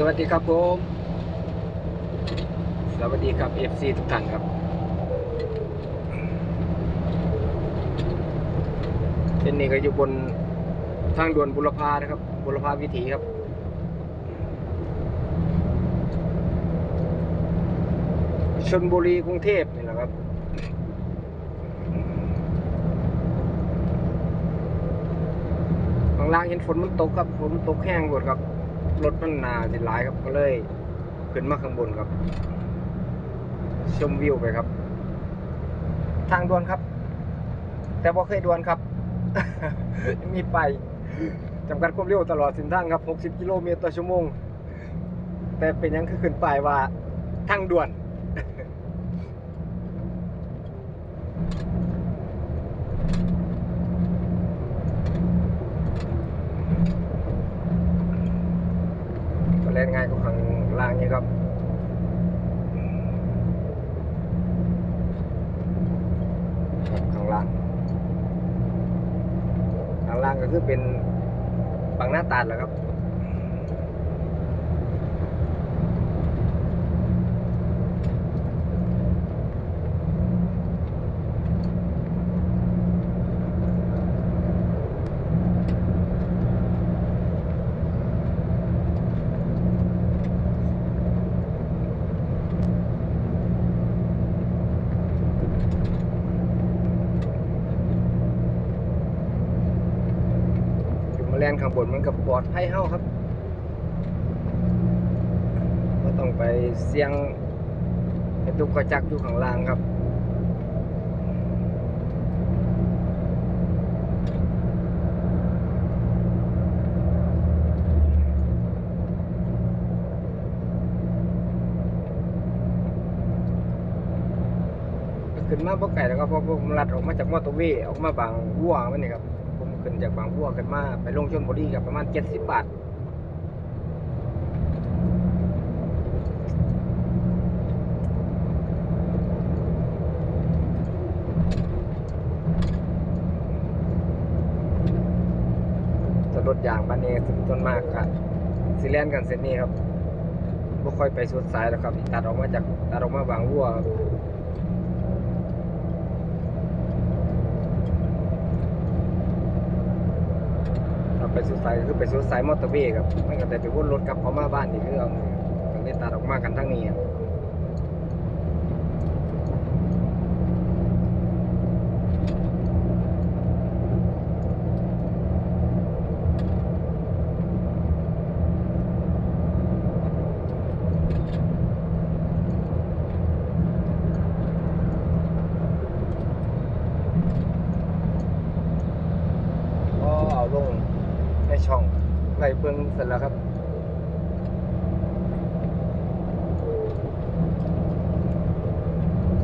สวัสดีครับผม สวัสดีครับ FC ทุกท่านครับเส้นนี้ก็อยู่บนทางด่วนบุรพานะครับ บุรพาวิถีครับ ชนบุรีกรุงเทพนี่แหละครับข้างล่างเห็นฝนมันตกครับฝนมันตกแห้งหมดครับ รถมันหนาสิหลายครับก็เลยขึ้นมาข้างบนครับ ชมวิวไปครับ ทางด่วนครับ แต่บ่เคยด่วนครับ มีไปจำกัดความเร็วตลอดเส้นทางครับ 60 กิโลเมตรต่อชั่วโมง แต่เป็นยังคือขึ้นไปว่าทางด่วน ก็เล่นง่ายกว่าข้างล่าง นี่ครับครับข้างล่างข้างล่างก็คือเป็นบางหน้าตาดแหละครับ แลนข้างบนมันกับปลอดภัยเฮาครับก็ต้องไปเสี่ยงไอ้ตุกกระจักอยู่ข้างล่างครับขึ้นมาบ่ไก่แล้วครับเพราะผมลัดออกมาจากมอเตอร์เวย์ออกมาบางวัวมันนี่ครับ ขึ้นจากบางวัวขึ้นมาไปลงชลบุรีกับประมาณ70บาทจะรถยางบ้านนี้ส่วนมากครับสิแลนกันเส้นนี้ครับบ่ค่อยไปสุดสายแล้วครับตัดออกมาจากตัดออกมาบางวัวครับ ไปสุดสายคือไปสุดสายมอเตอร์เวย์ครับไมันก็แต่ไปวนรถกลับเขามาบ้านนี่คือเอาต้องได้ตัดออกมากันทั้งนี้ครับเอาลง ในช่องไล่เบิ่งเสร็จแล้วครับ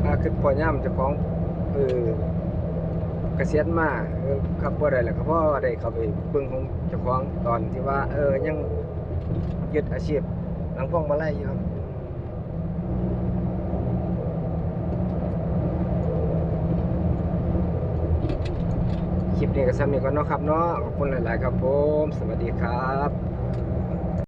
ถ้าขึ้นปล่อย่ำจะของเออเกษียณมาเออขับบ่ได้แหละครับเพราะได้เขาไปเบิ่งของเจ้าของตอนที่ว่า เออยังยึดอาชีพหลังพวงมาลัยอยู่ครับ คลิปนี้ก็สำเนีก่อนเนาะครับเนาะขอบคุณหลาย ๆ ครับผม สวัสดีครับ